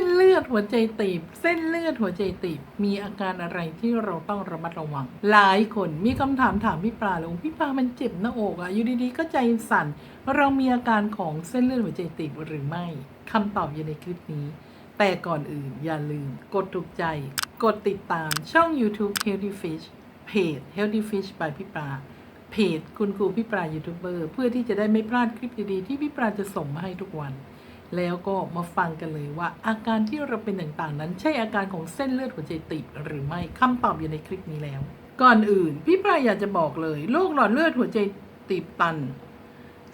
นเลือดหัวใจตีบ เส้นเลือดหัวใจตีบ มีอาการอะไรที่เราต้องระมัดระวัง หลายคนมีคำถามถามพี่ปลาเลยพี่ปลามันเจ็บหน้าอกอะอยู่ดีๆก็ใจสั่น เรามีอาการของเส้นเลือดหัวใจตีบหรือไม่คำตอบอยู่ในคลิปนี้ แต่ก่อนอื่นอย่าลืม กดถูกใจ กดติดตามช่อง YouTube Healthy Fish เพจ Healthy Fish by พี่ปลาเพจคุณครูพี่ปลายูทูบเบอร์เพื่อที่จะได้ไม่พลาดคลิปดีๆที่พี่ปลาจะส่งมาให้ทุกวัน แล้วก็มาฟังกันเลยว่า อาการที่เราเป็นต่างๆนั้น ใช่อาการของเส้นเลือดหัวใจตีบหรือไม่คำตอบอยู่ในคลิปนี้แล้ว ก่อนอื่น พี่ปลาอยากจะบอกเลยโรคหลอดเลือดหัวใจตีบตัน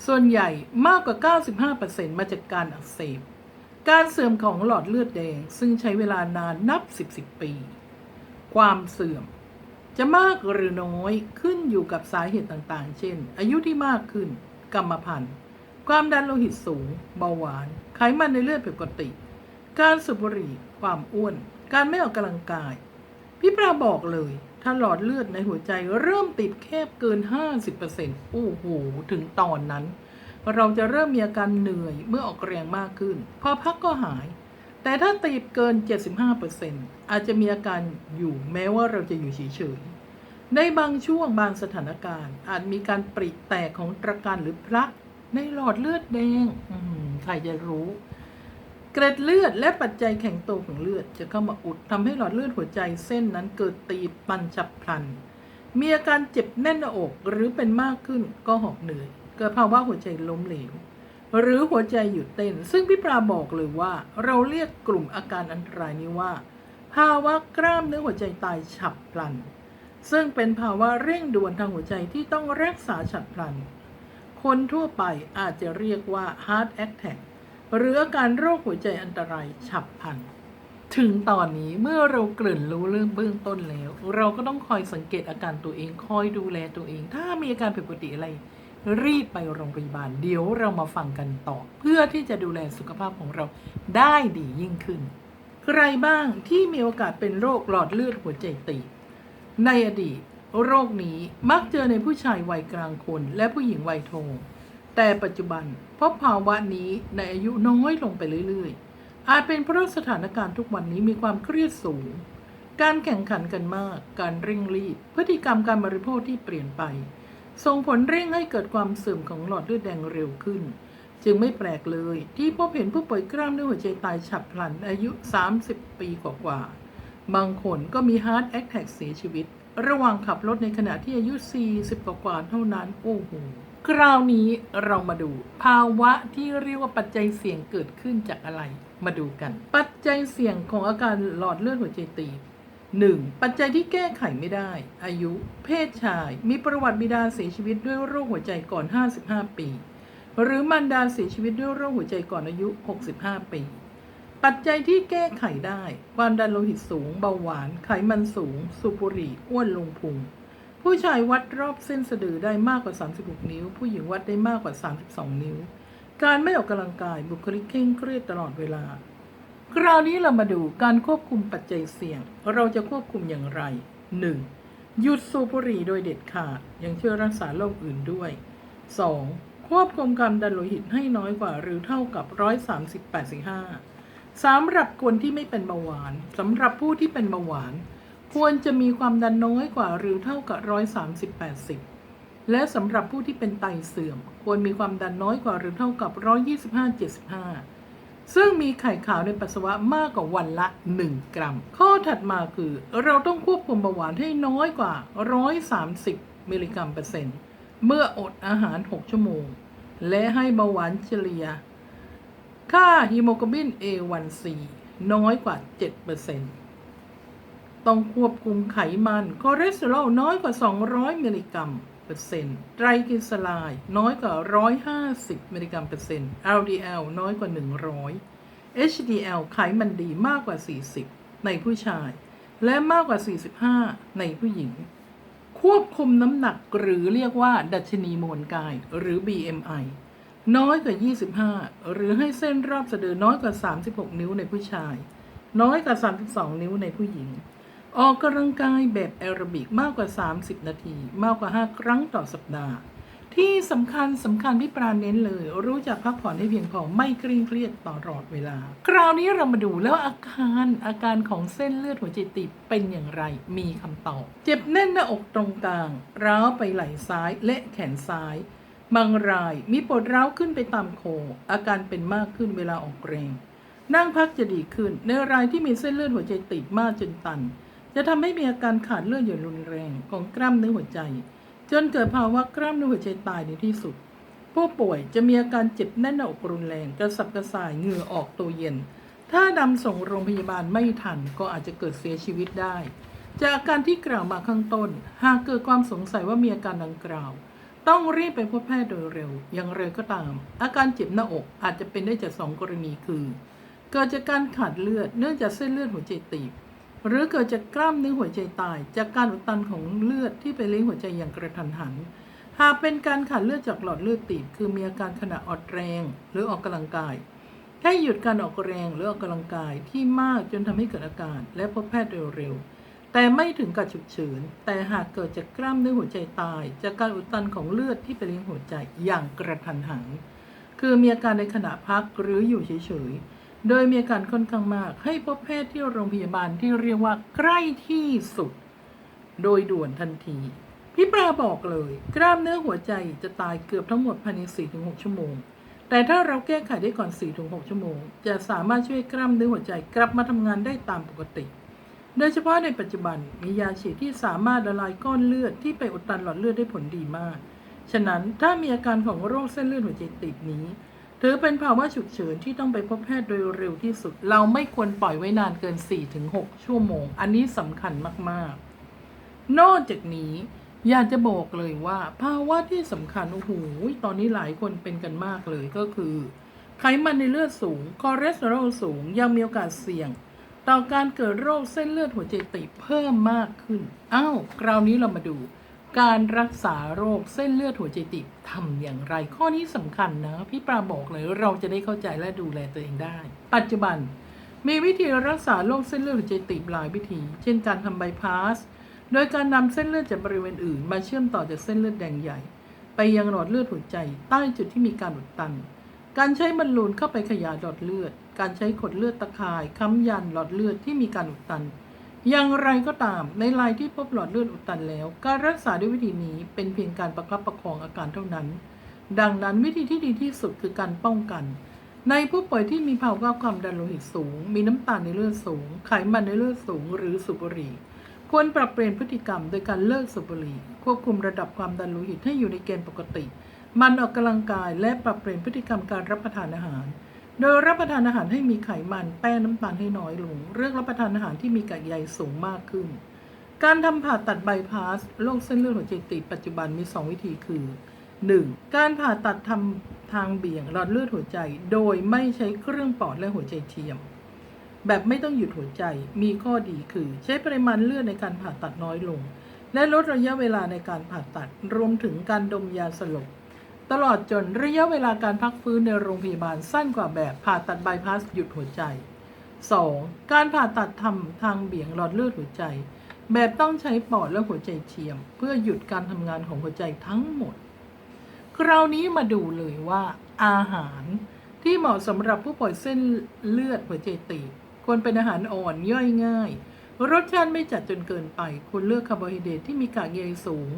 ส่วนใหญ่มากกว่า 95%มาจากการอักเสบ การเสื่อมของหลอดเลือดแดง ซึ่งใช้เวลานานนับ 10 10 ปี ความเสื่อมจะมากหรือน้อยขึ้นอยู่กับสาเหตุต่างๆ เช่น อายุที่มากขึ้น กรรมพันธุ์ ความดันโลหิตสูง เบาหวาน ไขมันในเลือดผิดปกติ การสูบบุหรี่ ความอ้วน การไม่ออกกำลังกาย พี่ปราบอกเลย ถ้าหลอดเลือดในหัวใจเริ่มติดแคบเกิน 50%โอ้โห ถึงตอนนั้น เราจะเริ่มมีอาการเหนื่อยเมื่อออกแรงมากขึ้น พอพักก็หาย แต่ถ้าติดเกิน 75%อาจจะมีอาการอยู่แม้ว่าเราจะอยู่เฉยๆในบางช่วงบางสถานการณ์ อาจมีการปริแตกของตะการหรือพระ ในหลอดเลือดแดงใครจะรู้ เกร็ดเลือดและปัจจัยแข็งตัวของเลือด จะเข้ามาอุดทำให้หลอดเลือดหัวใจเส้นนั้นเกิดตีบปันฉับพลัน มีอาการเจ็บแน่นหน้าอกหรือเป็นมากขึ้นก็หอบเหนื่อย เกิดภาวะหัวใจล้มเหลว หรือหัวใจหยุดเต้น ซึ่งพี่ปราบอกเลยว่า เราเรียกกลุ่มอาการอันตรายนี้ว่า ภาวะกล้ามเนื้อหัวใจตายฉับพลัน ซึ่งเป็นภาวะเร่งด่วนทางหัวใจที่ต้องรักษาฉับพลัน คนทั่วไปอาจจะเรียกว่า heart attack หรืออาการโรคหัวใจอันตรายฉับพลัน ถึงตอนนี้เมื่อเราเกริ่นรู้เรื่องเบื้องต้นแล้ว เราก็ต้องคอยสังเกตอาการตัวเอง คอยดูแลตัวเอง ถ้ามีอาการผิดปกติอะไร รีบไปโรงพยาบาล เดี๋ยวเรามาฟังกันต่อ เพื่อที่จะดูแลสุขภาพของเราได้ดียิ่งขึ้น ใครบ้างที่มีโอกาสเป็นโรคหลอดเลือดหัวใจตีบในอดีต โรคนี้มักเจอในผู้ชายวัยกลางคนและผู้หญิงวัยโทงแต่ปัจจุบันพบภาวะนี้ในอายุน้อยลงไปเรื่อยๆ อาจเป็นเพราะสถานการณ์ทุกวันนี้มีความเครียดสูง การแข่งขันกันมาก การเร่งรีบ พฤติกรรมการบริโภคที่เปลี่ยนไป ส่งผลเร่งให้เกิดความเสื่อมของหลอดเลือดแดงเร็วขึ้น จึงไม่แปลกเลย ที่พบเห็นผู้ป่วยกล้ามเนื้อหัวใจตายฉับพลันอายุ 30 ปีกว่าๆ บางคนก็มีฮาร์ดแอ t แทกเสียชีวิต ระหว่างขับรถในขณะที่อายุ 40 กว่าเท่านั้นโอ้โหคราวนี้เรามาดูภาวะที่เรียกว่าปัจจัยเสี่ยงเกิดขึ้นจากอะไร มาดูกัน ปัจจัยเสี่ยงของอาการหลอดเลือดหัวใจตีบ 1. ปัจจัยที่แก้ไขไม่ได้ อายุ เพศชาย มีประวัติบิดาเสียชีวิตด้วยโรคหัวใจก่อน 55 ปี หรือมารดาเสียชีวิตด้วยโรคหัวใจก่อนอายุ 65 ปี ปัจจัยที่แก้ไขได้ ความดันโลหิตสูง เบาหวาน ไขมันสูง สูบบุหรี่ อ้วนลงพุง ผู้ชายวัดรอบเส้นสะดือได้มากกว่า 36 นิ้ว ผู้หญิงวัดได้มากกว่า 32 นิ้ว การไม่ออกกำลังกาย บุคลิกเคร่งเครียดตลอดเวลา คราวนี้เรามาดูการควบคุมปัจจัยเสี่ยง เราจะควบคุมอย่างไร 1. หยุดสูบบุหรี่โดยเด็ดขาด ยังช่วยรักษาโรคอื่นด้วย 2. ควบคุมความดันโลหิตให้น้อยกว่าหรือเท่ากับ 138/5 สำหรับคนที่ไม่เป็นเบาหวานสำหรับผู้ที่เป็นเบาหวาน ควรจะมีความดันน้อยกว่าหรือเท่ากับ130-80แปดสิบและสำหรับผู้ที่เป็นไตเสื่อม ควรมีความดันน้อยกว่าหรือเท่ากับ125-75ซึ่งมีไข่ขาวในปัสสาวะมากกว่าวันละ 1 กรัม ข้อถัดมาคือ เราต้องควบคุมเบาหวานให้น้อยกว่า 130 มิลลิกรัมเปอร์เซ็นต์ เมื่ออดอาหาร 6 ชั่วโมง และให้เบาหวานเฉลี่ย ค่าฮีโมโกลบิน A1C น้อยกว่า 7%ต้องควบคุมไขมันคอเลสเตอรอลน้อยกว่า 200 มิลลิกรัมเปอร์เซ็นต์ไตรกลีเซอไรด์น้อยกว่า 150 มิลลิกรัมเปอร์เซ็นต์ LDL น้อยกว่า 100 HDL ไขมันดีมากกว่า 40 ในผู้ชาย และมากกว่า 45 ในผู้หญิง ควบคุมน้ำหนักหรือเรียกว่า ดัชนีมวลกายหรือ BMI น้อยกว่า 25 หรือให้เส้นรอบสะดือน้อยกว่า 36 นิ้วในผู้ชาย น้อยกว่า 32 นิ้วในผู้หญิง ออกกำลังกายแบบแอโรบิกมากกว่า 30 นาที มากกว่า 5 ครั้งต่อสัปดาห์ทที่สำคัญสำคัญพี่ปราณเน้นเลย รู้จักพักผ่อนให้เพียงพอไม่เคร่งเครียดตลอดเวลา คราวนี้เรามาดูแล้วอาการอาการของเส้นเลือดหัวใจตีบเป็นอย่างไร มีคำตอบ เจ็บแน่นหน้าอกตรงกลาง ร้าวไปไหล่ซ้ายและแขนซ้าย บางรายมีปวดร้าวขึ้นไปตามโคออาการเป็นมากขึ้นเวลาออกแรง นั่งพักจะดีขึ้น ในรายที่มีเส้นเลือดหัวใจตีบมากจนตัน จะทำให้มีอาการขาดเลือดอย่างรุนแรงของกล้ามเนื้อหัวใจ จนเกิดภาวะกล้ามเนื้อหัวใจตายในที่สุด ผู้ป่วยจะมีอาการเจ็บแน่นหน้าอกรุนแรงกระสับกระส่ายเหงื่อออกตัวเย็น ถ้านำส่งโรงพยาบาลไม่ทันก็อาจจะเกิดเสียชีวิตได้ จากอาการที่กล่าวมาข้างต้น หากเกิดความสงสัยว่ามีอาการดังกล่าว ต้องรีบไปพบแพทย์โดยเร็ว อย่างไรก็ตาม อาการเจ็บหน้าอกอาจจะเป็นได้จากสองกรณีคือ เกิดจากการขาดเลือดเนื่องจากเส้นเลือดหัวใจตีบ หรือเกิดจากกล้ามเนื้อหัวใจตาย จากการอุดตันของเลือดที่ไปเลี้ยงหัวใจอย่างกระทันหัน หากเป็นการขาดเลือดจากหลอดเลือดตีบ คือมีอาการขณะอ่อนแรง หรือออกกำลังกาย ให้หยุดการออกแรงหรือออกกำลังกายที่มากจนทำให้เกิดอาการ และพบแพทย์โดยเร็ว แต่ไม่ถึงกับฉุกเฉิน แต่หากเกิดจากกล้ามเนื้อหัวใจตาย จากการอุดตันของเลือดที่ไปเลี้ยงหัวใจอย่างกระทันหัน คือมีอาการในขณะพักหรืออยู่เฉยๆ โดยมีอาการค่อนข้างมาก ให้พบแพทย์ที่โรงพยาบาลที่เรียกว่าใกล้ที่สุด โดยด่วนทันที พี่ปลาบอกเลย กล้ามเนื้อหัวใจจะตายเกือบทั้งหมดภายใน 4-6 ชั่วโมง แต่ถ้าเราแก้ไขได้ก่อน 4-6 ชั่วโมง จะสามารถช่วยกล้ามเนื้อหัวใจกลับมาทำงานได้ตามปกติ โดยเฉพาะในปัจจุบันมียาฉีดที่สามารถละลายก้อนเลือดที่ไปอุดตันหลอดเลือดได้ผลดีมาก ฉะนั้นถ้ามีอาการของโรคเส้นเลือดหัวใจตีบนี้ ถือเป็นภาวะฉุกเฉินที่ต้องไปพบแพทย์โดยเร็วที่สุด เราไม่ควรปล่อยไว้นานเกิน 4-6 ชั่วโมง อันนี้สำคัญมากๆ นอกจากนี้อยากจะบอกเลยว่าภาวะที่สำคัญโอ้โหตอนนี้หลายคนเป็นกันมากเลยก็คือ ไขมันในเลือดสูงคอเลสเตอรอลสูงยังมีโอกาสเสี่ยง ต่อการเกิดโรคเส้นเลือดหัวใจตีบเพิ่มมากขึ้น อ้าว คราวนี้เรามาดู การรักษาโรคเส้นเลือดหัวใจตีบทำอย่างไร ข้อนี้สำคัญนะ พี่ปราบอกเลยเราจะได้เข้าใจและดูแลตัวเองได้ ปัจจุบัน มีวิธีรักษาโรคเส้นเลือดหัวใจตีบหลายวิธี เช่นการทำไบพาส โดยการนำเส้นเลือดจากบริเวณอื่น มาเชื่อมต่อจากเส้นเลือดแดงใหญ่ ไปยังหลอดเลือดหัวใจ ใต้จุดที่มีการอุดตัน การใช้บอลลูนเข้าไปขยายหลอดเลือด การใช้ขดเลือดตะข่ายค้ำยันหลอดเลือดที่มีการอุดตัน อย่างไรก็ตามในรายที่พบหลอดเลือดอุดตันแล้ว การรักษาด้วยวิธีนี้เป็นเพียงการประคับประคองอาการเท่านั้น ดังนั้นวิธีที่ดีที่สุดคือการป้องกัน ในผู้ป่วยที่มีภาวะความดันโลหิตสูง มีน้ำตาลในเลือดสูง ไขมันในเลือดสูง หรือสูบบุหรี่ควรปรับเปลี่ยนพฤติกรรมโดยการเลิกสูบบุหรี่ควบคุมระดับความดันโลหิตให้อยู่ในเกณฑ์ปกติ มันออกกำลังกายและปรับเปลี่ยนพฤติกรรมการรับประทานอาหาร โดยรับประทานอาหารให้มีไขมันแป้งน้ำตาลให้น้อยลงเลือกรับประทานอาหารที่มีกากใยสูงมากขึ้น การทำผ่าตัดไบพาสโรคเส้นเลือดหัวใจตีบปัจจุบันมี 2 วิธีคือ 1. การผ่าตัดทำทางเบี่ยงหลอดเลือดหัวใจ โดยไม่ใช้เครื่องปอดและหัวใจเทียม แบบไม่ต้องหยุดหัวใจมีข้อดีคือ ใช้ปริมาณเลือดในการผ่าตัดน้อยลง และลดระยะเวลาในการผ่าตัดรวมถึงการดมยาสลบ ตลอดจนระยะเวลาการพักฟื้นในโรงพยาบาลสั้นกว่าแบบผ่าตัดไบพาสหยุดหัวใจ 2. การผ่าตัดทำทางเบี่ยงหลอดเลือดหัวใจ แบบต้องใช้ปอดและหัวใจเทียม เพื่อหยุดการทำงานของหัวใจทั้งหมด คราวนี้มาดูเลยว่า อาหารที่เหมาะสำหรับผู้ป่วยเส้นเลือดหัวใจตีบควรเป็นอาหารอ่อนย่อยง่าย รสชาติไม่จัดจนเกินไป ควรเลือกคาร์โบไฮเดรตที่มีกากใยสูง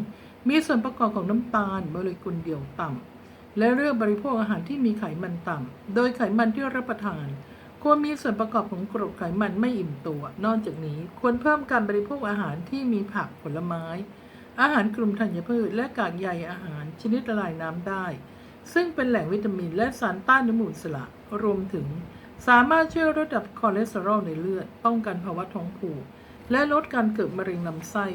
มีส่วนประกอบของน้ำตาลโมเลกุลเดียวต่ำและเลือกบริโภคอาหารที่มีไขมันต่ำโดยไขมันที่รับประทาน ควรมีส่วนประกอบของกรดไขมันไม่อิ่มตัว นอกจากนี้ควรเพิ่มการบริโภคอาหารที่มีผักผลไม้ อาหารกลุ่มธัญพืช และกากใยอาหารชนิดละลายน้ำได้ ซึ่งเป็นแหล่งวิตามินและสารต้านอนุมูลอิสระรวมถึงสามารถช่วยลดระดับคอเลสเตอรอลในเลือด ป้องกันภาวะท้องผูก และลดการเกิดมะเร็งลำไส้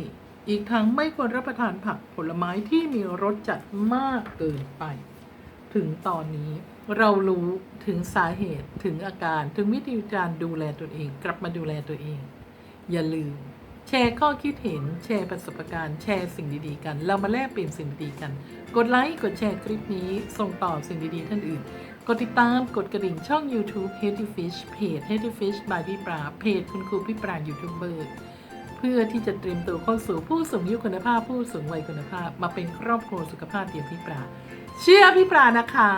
อีกทั้งไม่ควรรับประทานผักผลไม้ที่มีรสจัดมากเกินไป ถึงตอนนี้เรารู้ถึงสาเหตุถึงอาการถึงวิธีการดูแลตัวเอง กลับมาดูแลตัวเอง อย่าลืม แชร์ข้อคิดเห็น แชร์ประสบการณ์ แชร์สิ่งดีๆ กัน เรามาแลกเปลี่ยนสิ่งดีๆกัน กดไลค์กดแชร์คลิปนี้ ส่งต่อสิ่งดีๆ ท่านอื่น กดติดตามกดกระดิ่งช่อง YouTube Healthy Fish เพจ Healthy Fish by พี่ปราเพจคุณครูพี่ปรายูทูบเบอร์ พื่อที่จะเตรียมตัวเข้าสู่ผู้สูงอายุคุณภาพ ผู้สูงวัยคุณภาพ มาเป็นครอบครัวสุขภาพเดียวพี่ปลาเชื่อพี่ปลานะคะ